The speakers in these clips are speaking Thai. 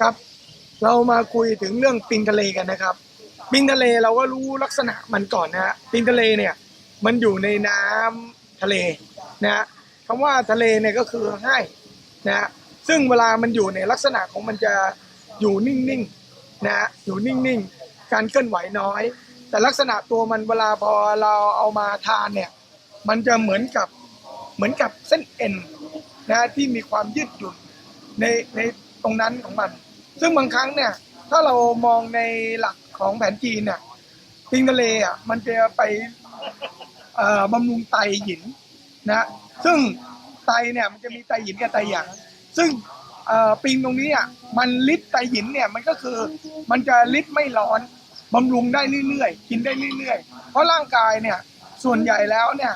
ครับ เรามาคุยถึงเรื่องปิงทะเลกันนะครับ ปิงทะเลเราก็รู้ลักษณะมันก่อนนะฮะปิงทะเลเนี่ยมันอยู่ในน้ำทะเลนะฮะคำว่าทะเลเนี่ยก็คือให้นะฮะซึ่งเวลามันอยู่ในลักษณะของมันจะอยู่นิ่งๆนะฮะอยู่นิ่งๆ การเคลื่อนไหวน้อย แต่ลักษณะตัวมันเวลาพอเราเอามาทานเนี่ยมันจะเหมือนกับเหมือนกับเส้นเอ็นนะที่มีความยืดหยุ่นในในตรงนั้นของมัน ซึ่งบางครั้งเนี่ย ถ้าเรามองในหลักของแผนจีนเนี่ยปิงทะเลอะมันจะไปบำรุงไตหินนะซึ่งไตเนี่ยมันจะมีไตหินกับไตหยางซึ่งปิงตรงนี้อะมันลิดไตหินเนี่ยมันก็คือมันจะลิดไม่ร้อนบำรุงได้เรื่อยๆกินได้เรื่อยๆ เพราะร่างกายเนี่ยส่วนใหญ่แล้วเนี่ย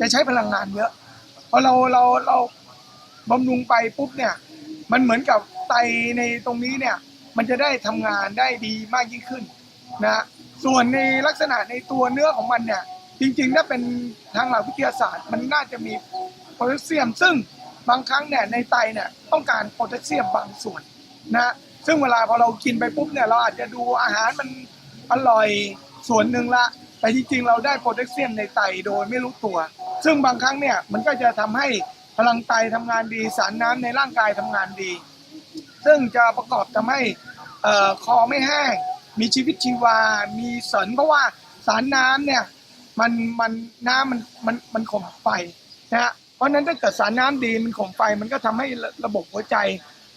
จะใช้พลังงานเยอะพอเราเราเราบำรุงไปปุ๊บเนี่ย มันเหมือนกับไตในตรงนี้เนี่ยมันจะได้ทำงานได้ดีมากยิ่งขึ้นนะส่วนในลักษณะในตัวเนื้อของมันเนี่ยจริงๆถ้าเป็นทางหลักวิทยาศาสตร์ มันน่าจะมีโพแทสเซียม ซึ่งบางครั้งเนี่ยในไตเนี่ยต้องการโพแทสเซียมบางส่วนนะซึ่งเวลาพอเรากินไปปุ๊บเนี่ยเราอาจจะดูอาหารมันอร่อยส่วนหนึ่งละ แต่จริงๆ เราได้โพแทสเซียมในไตโดยไม่รู้ตัว ซึ่งบางครั้งเนี่ยมันก็จะทำให้ พลังไตทำงานดี สารน้ำในร่างกายทำงานดี ซึ่งจะประกอบทำให้คอไม่แห้ง มีชีวิตชีวา มีเสริญเพราะว่าสารน้ำเนี่ยมันมันน้ำมันมันมันข่มไฟนะฮะเพราะนั้นถ้าเกิดสารน้ำดีมันข่มไฟมันก็ทำให้ระระบบหัวใจ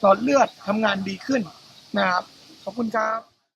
หลอดเลือดทำงานดีขึ้นนะครับขอบคุณครับ